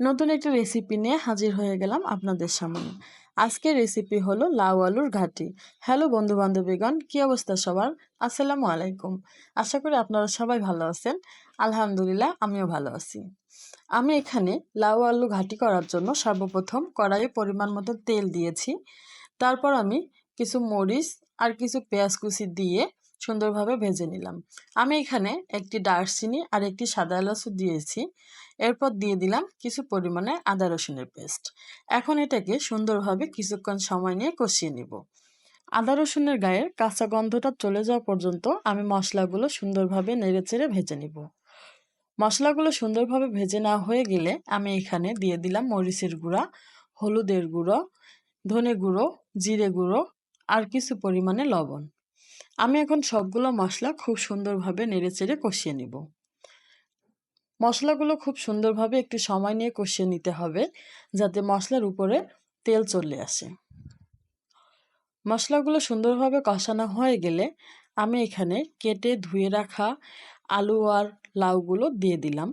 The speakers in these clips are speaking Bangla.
নতুন একটি রেসিপি নিয়ে হাজির হয়ে গেলাম আপনাদের সামনে। আজকের রেসিপি হলো লাউ আলুর ঘাটি। হ্যালো বন্ধু বান্ধবীগণ কী অবস্থা সবার? আসসালামু আলাইকুম। আশা করি আপনারা সবাই ভালো আছেন। আলহামদুলিল্লাহ, আমিও ভালো আছি। আমি এখানে লাউ আলু ঘাটি করার জন্য সর্বপ্রথম কড়াইয়ে পরিমাণ মতো তেল দিয়েছি। তারপর আমি কিছু মরিচ আর কিছু পেঁয়াজ কুচি দিয়ে সুন্দরভাবে ভেজে নিলাম। আমি এখানে একটি দারচিনি আর একটি সাদা এলাচ দিয়েছি। এরপর দিয়ে দিলাম কিছু পরিমাণে আদা রসুনের পেস্ট। এখন এটাকে সুন্দরভাবে কিছুক্ষণ সময় নিয়ে কষিয়ে নিব। আদা রসুনের গায়ের কাঁচা গন্ধটা চলে যাওয়া পর্যন্ত আমি মশলাগুলো সুন্দরভাবে নেড়েচেড়ে ভেজে নিব। মশলাগুলো সুন্দরভাবে ভেজে না হয়ে গেলে আমি এখানে দিয়ে দিলাম মরিচের গুঁড়া, হলুদের গুঁড়ো, ধনে গুঁড়ো, জিরে গুঁড়ো আর কিছু পরিমাণে লবণ। আমি এখন সবগুলো মশলা খুব সুন্দরভাবে নেড়েচেড়ে কষিয়ে নেব। মশলাগুলো খুব সুন্দরভাবে একটু সময় নিয়ে কষিয়ে নিতে হবে, যাতে মশলার উপরে তেল চলে আসে। মশলাগুলো সুন্দরভাবে কষানো হয়ে গেলে আমি এখানে কেটে ধুয়ে রাখা আলু আর লাউগুলো দিয়ে দিলাম।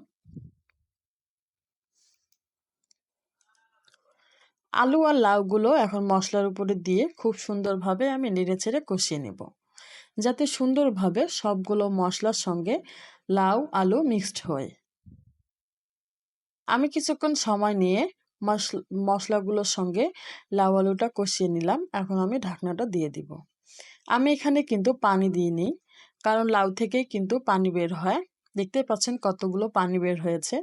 আলু আর লাউগুলো এখন মশলার উপরে দিয়ে খুব সুন্দরভাবে আমি নেড়ে ছেড়ে কষিয়ে নেব। যাতে সুন্দরভাবে সবগুলো মশলার সঙ্গে লাউ, আলু মিক্সড হয়। আমি কিছুক্ষণ সময় নিয়ে মশলাগুলোর সঙ্গে লাউ, আলুটা কষিয়ে নিলাম। এখন আমি ঢাকনাটা দিয়ে দিব। আমি এখানে কিন্তু পানি দিইনি, কারণ লাউ থেকেই কিন্তু পানি বের হয়। দেখতে পাচ্ছেন কতগুলো পানি বের হয়েছে।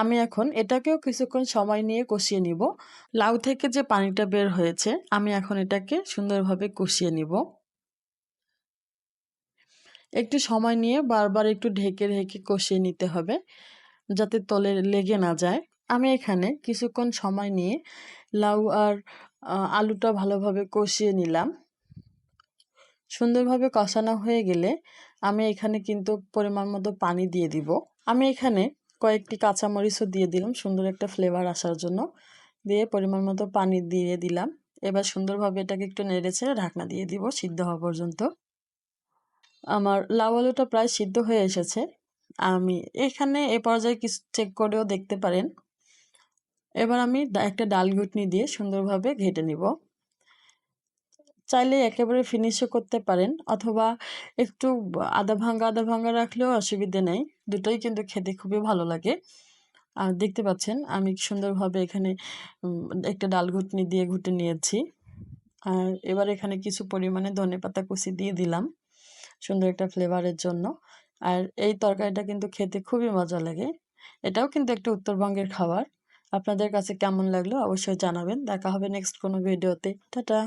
আমি এখন এটাকেও কিছুক্ষণ সময় নিয়ে কষিয়ে নিব। লাউ থেকে যে পানিটা বের হয়েছে, আমি এখন এটাকে সুন্দরভাবে কষিয়ে নিব। একটু সময় নিয়ে বারবার একটু ঢেকে ঢেকে কষিয়ে নিতে হবে যাতে তলে লেগে না যায়। আমি এখানে কিছুক্ষণ সময় নিয়ে লাউ আর আলুটা ভালোভাবে কষিয়ে নিলাম। সুন্দরভাবে কষানো হয়ে গেলে আমি এখানে কিন্তু পরিমাণ মতো পানি দিয়ে দিব। আমি এখানে কয়েকটি কাঁচামরিচও দিয়ে দিলাম সুন্দর একটা ফ্লেভার আসার জন্য। দিয়ে পরিমাণ মতো পানি দিয়ে দিলাম। এবার সুন্দরভাবে এটাকে একটু নেড়েছে ঢাকনা দিয়ে দিব সিদ্ধ হওয়া পর্যন্ত। আমার লাউ আলুটা প্রায় সিদ্ধ হয়ে এসেছে। আমি এখানে এ পর্যায়ে কিছু চেক করেও দেখতে পারেন। এবার আমি একটা ডাল ঘুটনি দিয়ে সুন্দরভাবে ঘেটে নিব। চাইলে একেবারে ফিনিশও করতে পারেন, অথবা একটু আদা ভাঙ্গা আদা ভাঙ্গা রাখলেও অসুবিধে নেই। দুটোই কিন্তু খেতে খুবই ভালো লাগে। আর দেখতে পাচ্ছেন, আমি সুন্দরভাবে এখানে একটা ডাল ঘুটনি দিয়ে ঘুটে নিয়েছি। আর এবার এখানে কিছু পরিমাণে ধনে পাতা কুচি দিয়ে দিলাম। সুন্দর একটা ফ্লেভারের জন্য। আর এই তরকারিটা কিন্তু খেতে খুবই মজা লাগে। এটাও কিন্তু একটা উত্তরবঙ্গের খাবার। আপনাদের কাছে কেমন লাগল অবশ্যই জানাবেন। দেখা হবে নেক্সট কোনো ভিডিওতে টাটা!